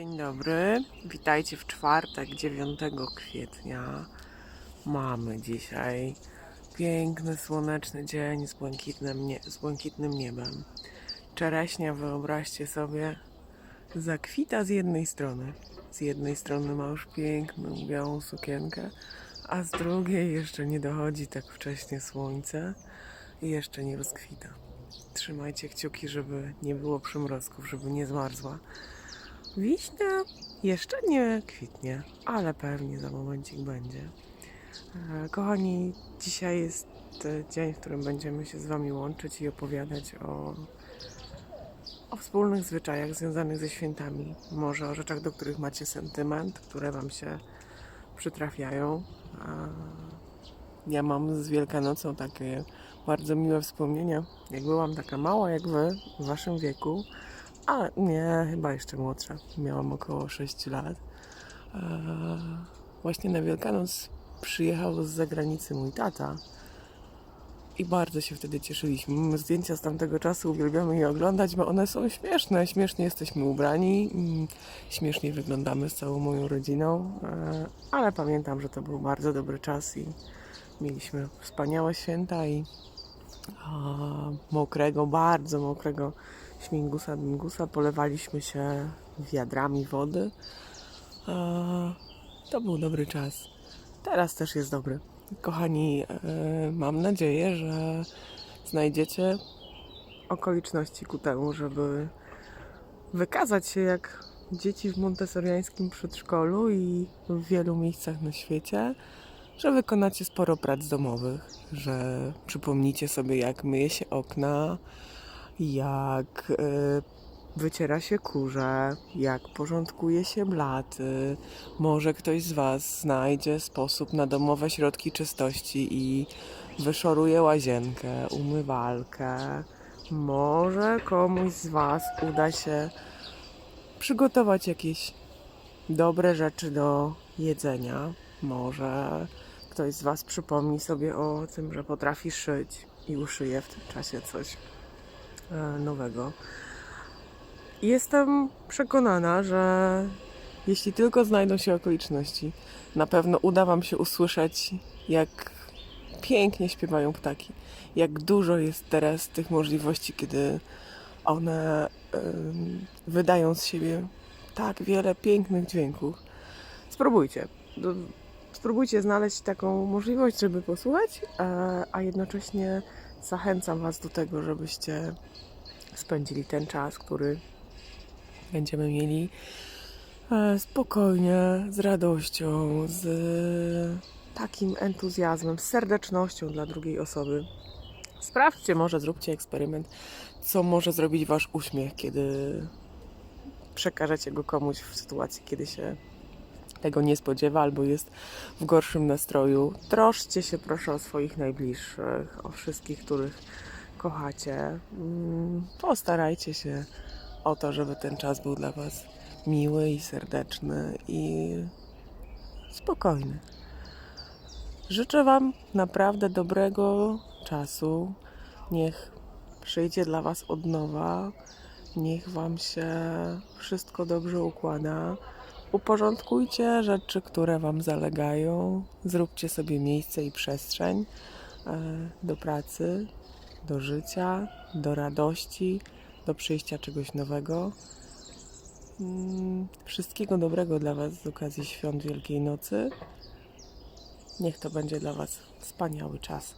Dzień dobry, witajcie w czwartek 9 kwietnia. Mamy dzisiaj piękny, słoneczny dzień z błękitnym, nie, z błękitnym niebem. Czereśnia, wyobraźcie sobie, zakwita z jednej strony. Z jednej strony ma już piękną, białą sukienkę, a z drugiej jeszcze nie dochodzi tak wcześnie słońce i jeszcze nie rozkwita. Trzymajcie kciuki, żeby nie było przymrozków, żeby nie zmarzła. Wiśnia jeszcze nie kwitnie, ale pewnie za momencik będzie. E, Kochani, dzisiaj jest e, dzień, w którym będziemy się z Wami łączyć i opowiadać o, o wspólnych zwyczajach związanych ze świętami. Może o rzeczach, do których macie sentyment, które Wam się przytrafiają. Ja mam z Wielkanocą takie bardzo miłe wspomnienia. Jak byłam taka mała jak Wy, w Waszym wieku, ale nie, chyba jeszcze młodsza. Miałam około 6 lat. Eee, Właśnie na Wielkanoc przyjechał z zagranicy mój tata. I bardzo się wtedy cieszyliśmy. Zdjęcia z tamtego czasu, uwielbiamy je oglądać, bo one są śmieszne. Śmiesznie jesteśmy ubrani, mm, śmiesznie wyglądamy z całą moją rodziną. Eee, Ale pamiętam, że to był bardzo dobry czas i mieliśmy wspaniałe święta i a, mokrego, bardzo mokrego śmigusa dingusa polewaliśmy się wiadrami wody. A, to był dobry czas. Teraz też jest dobry. Kochani, e, mam nadzieję, że znajdziecie okoliczności ku temu, żeby wykazać się jak dzieci w montessoriańskim przedszkolu i w wielu miejscach na świecie, że wykonacie sporo prac domowych, że przypomnicie sobie jak myje się okna, jak e, wyciera się kurze, jak porządkuje się blaty. Może ktoś z Was znajdzie sposób na domowe środki czystości i wyszoruje łazienkę, umywalkę. Może komuś z Was uda się przygotować jakieś dobre rzeczy do jedzenia. Może ktoś z Was przypomni sobie o tym, że potrafi szyć i uszyje w tym czasie coś nowego. Jestem przekonana, że jeśli tylko znajdą się okoliczności, na pewno uda Wam się usłyszeć, jak pięknie śpiewają ptaki. Jak dużo jest teraz tych możliwości, kiedy one wydają z siebie tak wiele pięknych dźwięków. Spróbujcie. Spróbujcie znaleźć taką możliwość, żeby posłuchać, a, a jednocześnie zachęcam Was do tego, żebyście spędzili ten czas, który będziemy mieli e, spokojnie, z radością, z takim entuzjazmem, z serdecznością dla drugiej osoby. Sprawdźcie, może zróbcie eksperyment, co może zrobić Wasz uśmiech, kiedy przekażecie go komuś w sytuacji, kiedy się tego nie spodziewa albo jest w gorszym nastroju. Troszcie się proszę o swoich najbliższych, o wszystkich, których kochacie. Mm, Postarajcie się o to, żeby ten czas był dla Was miły i serdeczny i spokojny. Życzę Wam naprawdę dobrego czasu. Niech przyjdzie dla Was od nowa. Niech Wam się wszystko dobrze układa. Uporządkujcie rzeczy, które Wam zalegają. Zróbcie sobie miejsce i przestrzeń e, do pracy, do życia, do radości, do przyjścia czegoś nowego. Mm, Wszystkiego dobrego dla Was z okazji świąt Wielkiej Nocy. Niech to będzie dla Was wspaniały czas.